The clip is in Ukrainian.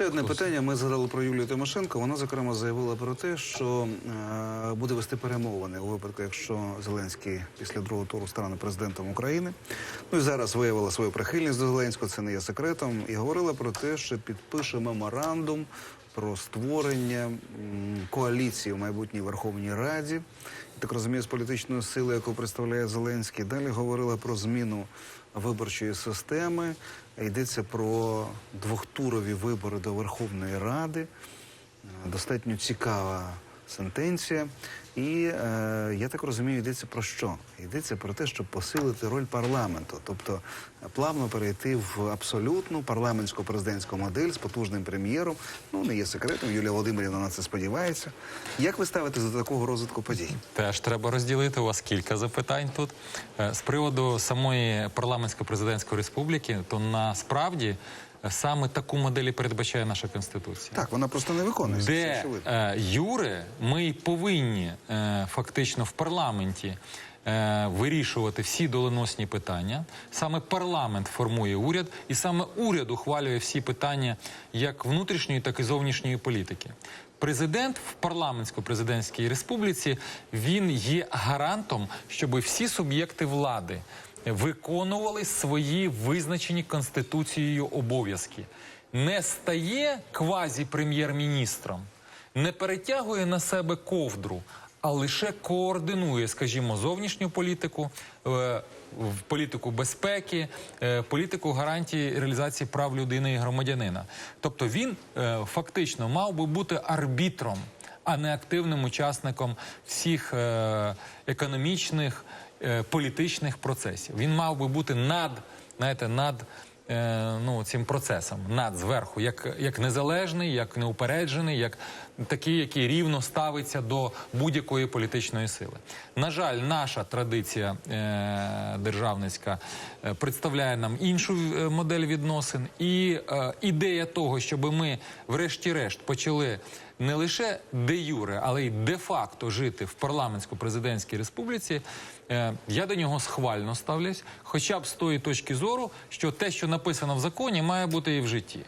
ще одне питання. Ми згадали про Юлію Тимошенко. Вона зокрема заявила про те, що е, буде вести перемовини у випадку, якщо Зеленський після другого туру стане президентом України. Ну і зараз виявила свою прихильність до Зеленського. Це не є секретом. І говорила про те, що підпише меморандум про створення м, коаліції в майбутній Верховній Раді. Так розумію, з політичної сили, яку представляє Зеленський. Далі говорила про зміну виборчої системи. Йдеться про двохтурові вибори до Верховної Ради. Достатньо цікава сентенція. І е, я так розумію, йдеться про що? Йдеться про те, щоб посилити роль парламенту, тобто е, плавно перейти в абсолютну парламентську президентську модель з потужним прем'єром. Ну не є секретом. Юлія Володимирівна на це сподівається. Як ви ставите до такого розвитку подій? Теж треба розділити. У вас кілька запитань тут. Е, З приводу самої парламентсько-президентської республіки, то насправді саме таку модель і передбачає наша конституція. Так, вона просто не виконується. Де е, Юре ми й повинні е, фактично в парламенті е, вирішувати всі доленосні питання. Саме парламент формує уряд, і саме уряд ухвалює всі питання як внутрішньої, так і зовнішньої політики. Президент в парламентсько-президентській республіці він є гарантом, щоб всі суб'єкти влади виконували свої визначені конституцією обов'язки. Не стає квазі-прем'єр-міністром, не перетягує на себе ковдру, а лише координує, скажімо, зовнішню політику, е, політику безпеки, е, політику гарантії реалізації прав людини і громадянина. Тобто він е, фактично мав би бути арбітром, а не активним учасником всіх економічних, політичних процесів. Він мав би бути над, знаєте, над е, ну, цим процесом над зверху, як, як незалежний, як неупереджений, як такий, який рівно ставиться до будь-якої політичної сили. На жаль, наша традиція е, державницька е, представляє нам іншу е, модель відносин, і е, ідея того, щоб ми, врешті-решт, почали не лише де юре, але й де-факто жити в парламентсько-президентській республіці. е, Я до нього схвально ставлюсь, хоча б з тої точки зору, що те, що написано в законі, має бути і в житті.